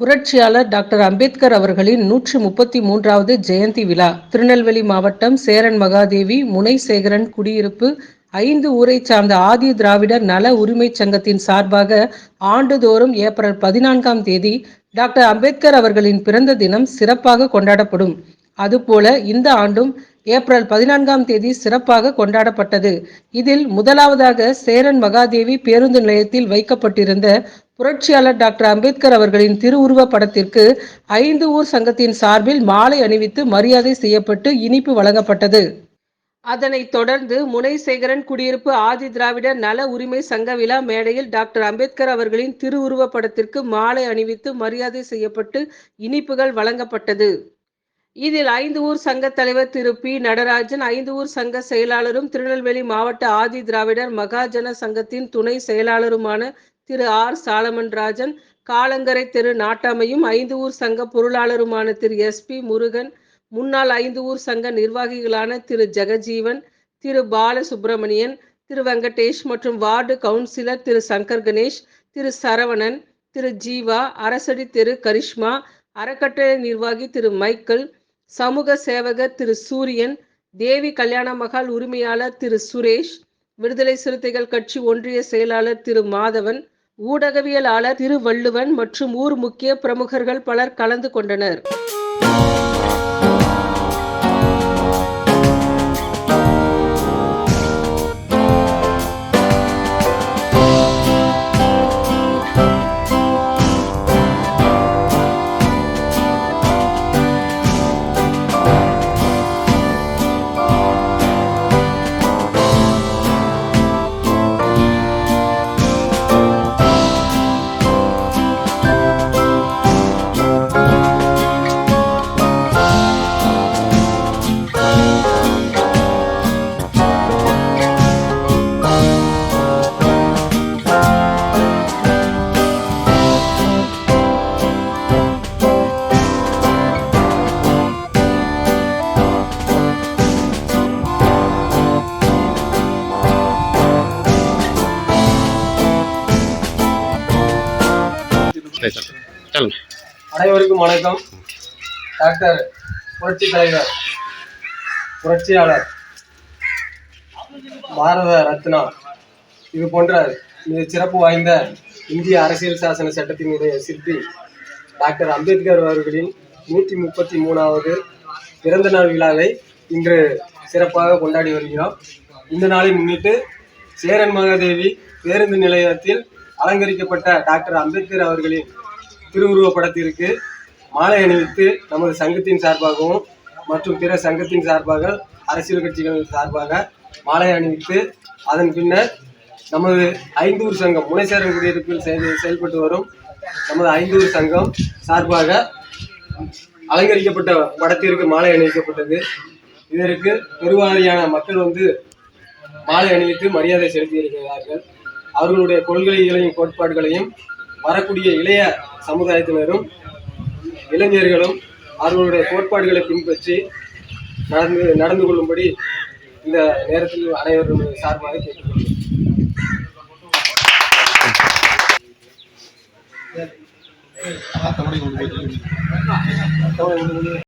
புரட்சியாளர் டாக்டர் அம்பேத்கர் அவர்களின் நூற்றி முப்பத்தி மூன்றாவது ஜெயந்தி விழா. திருநெல்வேலி மாவட்டம் சேரன் மகாதேவி முனைசேகரன் குடியிருப்பு ஐந்து ஊரை சார்ந்த ஆதி திராவிடர் நல உரிமை சங்கத்தின் சார்பாக ஆண்டுதோறும் ஏப்ரல் பதினான்காம் தேதி டாக்டர் அம்பேத்கர் அவர்களின் பிறந்த தினம் சிறப்பாக கொண்டாடப்படும். அதுபோல இந்த ஆண்டும் ஏப்ரல் பதினான்காம் தேதி சிறப்பாக கொண்டாடப்பட்டது. இதில் முதலாவதாக சேரன் மகாதேவி பேருந்து நிலையத்தில் வைக்கப்பட்டிருந்த புரட்சியாளர் டாக்டர் அம்பேத்கர் அவர்களின் திருவுருவ படத்திற்கு ஐந்து ஊர் சங்கத்தின் சார்பில் மாலை அணிவித்து மரியாதை செய்யப்பட்டு இனிப்பு வழங்கப்பட்டது. அதனைத் தொடர்ந்து முனைசேகரன் குடியிருப்பு ஆதி திராவிடர் நல உரிமை சங்க விழா மேடையில் டாக்டர் அம்பேத்கர் அவர்களின் திருவுருவ படத்திற்கு மாலை அணிவித்து மரியாதை செய்யப்பட்டு இனிப்புகள் வழங்கப்பட்டது. இதில் ஐந்து ஊர் சங்க தலைவர் திரு பி. நடராஜன் ஐந்து ஊர் சங்க செயலாளரும் திருநெல்வேலி மாவட்ட ஆதி திராவிடர் மகாஜன சங்கத்தின் துணை செயலாளருமான திரு ஆர். சாலமன் ராஜன் காலங்கரை திரு நாட்டாமையும் ஐந்து ஊர் சங்க பொருளாளருமான திரு எஸ். பி. முருகன் முன்னாள் ஐந்து ஊர் சங்க நிர்வாகிகளான திரு ஜெகஜீவன் திரு பாலசுப்பிரமணியன் திரு வெங்கடேஷ் மற்றும் வார்டு கவுன்சிலர் திரு சங்கர் கணேஷ் திரு சரவணன் திரு ஜீவா அரசடி திரு கரிஷ்மா அறக்கட்டளை நிர்வாகி திரு மைக்கேல் சமூக சேவகர் திரு சூரியன் தேவி கல்யாண மகால் உரிமையாளர் திரு சுரேஷ் விடுதலை சிறுத்தைகள் கட்சி ஒன்றிய செயலாளர் திரு மாதவன் ஊடகவியலாளர் திரு வள்ளுவன் மற்றும் ஊர் முக்கிய பிரமுகர்கள் பலர் கலந்து கொண்டனர். சொல்லுங்க. அனைவருக்கும் வணக்கம். டாக்டர் புரட்சி தலைவர் புரட்சியாளர் பாரத ரத்னா. இது போன்ற மிக சிறப்பு வாய்ந்த இந்திய அரசியல் சாசன சட்டத்தினுடைய சிற்பி டாக்டர் அம்பேத்கர் அவர்களின் நூற்றி முப்பத்தி மூணாவது பிறந்த நாள் விழாவை இன்று சிறப்பாக கொண்டாடி வருகிறோம். இந்த நாளை முன்னிட்டு சேரன் மகாதேவி பேருந்து நிலையத்தில் அலங்கரிக்கப்பட்ட டாக்டர் அம்பேத்கர் அவர்களின் திருவுருவப் படத்திற்கு மாலை அணிவித்து நமது சங்கத்தின் சார்பாகவும் மற்றும் பிற சங்கத்தின் சார்பாக அரசியல் கட்சிகள் சார்பாக மாலை அணிவித்து அதன் பின்னர் நமது ஐந்தூர் சங்கம் முனைசேரன் குடியிருப்பில் செயல் செயல்பட்டு வரும் நமது ஐந்தூர் சங்கம் சார்பாக அலங்கரிக்கப்பட்ட படத்திற்கு மாலை அணிவிக்கப்பட்டது. இதற்கு பெருவாரியான மக்கள் வந்து மாலை அணிவித்து மரியாதை செலுத்தியிருக்கிறார்கள். அவர்களுடைய கொள்கைகளையும் கோட்பாடுகளையும் வரக்கூடிய இளைய சமுதாயத்தினரும் இளைஞர்களும் அவர்களுடைய கோட்பாடுகளை பின்பற்றி நடந்து நடந்து கொள்ளும்படி இந்த நேரத்தில் அனைவரும் சார்பாக கேட்டுக்கொள்கிறேன். தமிழை கொண்டு போய்